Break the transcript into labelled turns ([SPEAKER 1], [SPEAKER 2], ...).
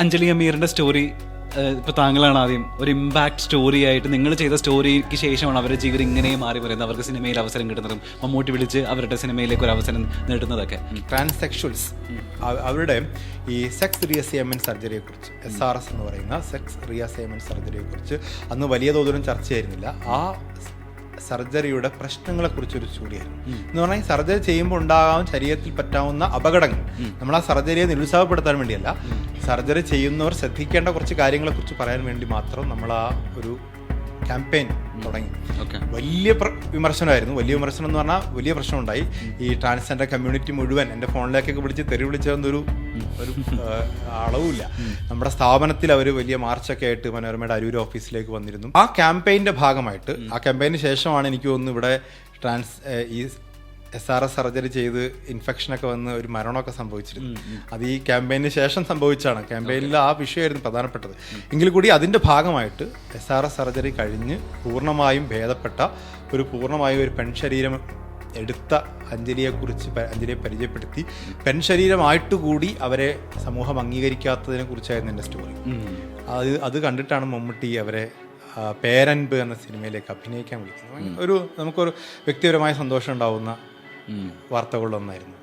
[SPEAKER 1] Anjali അമീറിന്റെ story ഇപ്പൊ താങ്കളാണ് ആദ്യം ഒരു ഇമ്പാക്ട് സ്റ്റോറി ആയിട്ട് നിങ്ങൾ ചെയ്ത സ്റ്റോറിക്ക് ശേഷമാണ് അവരുടെ ജീവിതം ഇങ്ങനെ മാറി പറയുന്നത്. അവർക്ക് സിനിമയിൽ അവസരം കിട്ടുന്നതും മമ്മൂട്ടി വിളിച്ച് അവരുടെ സിനിമയിലേക്ക് ഒരു അവസരം നേടുന്നതൊക്കെ.
[SPEAKER 2] ട്രാൻസെക്ഷൽസ് അവരുടെ ഈ സെക്സ് റിയസൈൻമെന്റ് സർജറിയെ കുറിച്ച് എസ് ആർ എസ് എന്ന് പറയുന്ന സെക്സ് റിയസൈൻമെന്റ് സർജറിയെ കുറിച്ച് അന്ന് വലിയ തോതിലും ചർച്ചയായിരുന്നില്ല. ആ സർജറിയുടെ പ്രശ്നങ്ങളെക്കുറിച്ച് ഒരു സ്റ്റോറിയായിരുന്നു എന്ന് പറഞ്ഞാൽ സർജറി ചെയ്യുമ്പോൾ ഉണ്ടാകാവുന്ന ശരീരത്തിൽ പറ്റാവുന്ന അപകടങ്ങൾ. നമ്മൾ ആ സർജറിയെ നിരുത്സാഹപ്പെടുത്താൻ വേണ്ടിയല്ല. സർജറി ചെയ്യുന്നവർ ശ്രദ്ധിക്കേണ്ട കുറച്ച് കാര്യങ്ങളെക്കുറിച്ച് പറയാൻ വേണ്ടി മാത്രം നമ്മൾ ആ ഒരു ക്യാമ്പയിൻ തുടങ്ങി. വലിയ വിമർശനമായിരുന്നു. വലിയ വിമർശനം എന്ന് പറഞ്ഞാൽ വലിയ പ്രശ്നമുണ്ടായി. ഈ ട്രാൻസ്ജെൻഡർ കമ്മ്യൂണിറ്റി മുഴുവൻ എന്റെ ഫോണിലേക്കൊക്കെ വിളിച്ച് തെറി വിളിച്ചതൊന്നൊരു ഒരു അളവുമില്ല. നമ്മുടെ സ്ഥാപനത്തിൽ അവർ വലിയ മാർച്ചൊക്കെ ആയിട്ട് മനോരമയുടെ അരൂർ ഓഫീസിലേക്ക് വന്നിരുന്നു. ആ ക്യാമ്പയിന്റെ ഭാഗമായിട്ട് ആ ക്യാമ്പയിന് ശേഷമാണ് എനിക്ക് തോന്നുന്നു ഇവിടെ ട്രാൻസ് ഈ എസ് ആർ എസ് സർജറി ചെയ്ത് ഇൻഫെക്ഷനൊക്കെ വന്ന് ഒരു മരണമൊക്കെ സംഭവിച്ചിരുന്നു. അത് ഈ ക്യാമ്പയിന് ശേഷം സംഭവിച്ചാണ്. ക്യാമ്പയിനിൽ ആ വിഷയമായിരുന്നു പ്രധാനപ്പെട്ടത്. എങ്കിൽ കൂടി അതിന്റെ ഭാഗമായിട്ട് എസ് ആർ എസ് സർജറി കഴിഞ്ഞ് പൂർണമായും ഭേദപ്പെട്ട ഒരു പൂർണമായും ഒരു പെൺശരീരം എടുത്ത അഞ്ജലിയെക്കുറിച്ച് അഞ്ജലിയെ പരിചയപ്പെടുത്തി. പെൺശരീരമായിട്ട് കൂടി അവരെ സമൂഹം അംഗീകരിക്കാത്തതിനെ കുറിച്ചായിരുന്നു എന്റെ സ്റ്റോറി. അത് അത് കണ്ടിട്ടാണ് മമ്മൂട്ടി അവരെ പേരൻപ് എന്ന സിനിമയിലേക്ക് അഭിനയിക്കാൻ വിളിക്കുന്നത്. ഒരു നമുക്കൊരു വ്യക്തിപരമായ സന്തോഷം ഉണ്ടാവുന്ന വാർത്തകളിലൊന്നായിരുന്നു.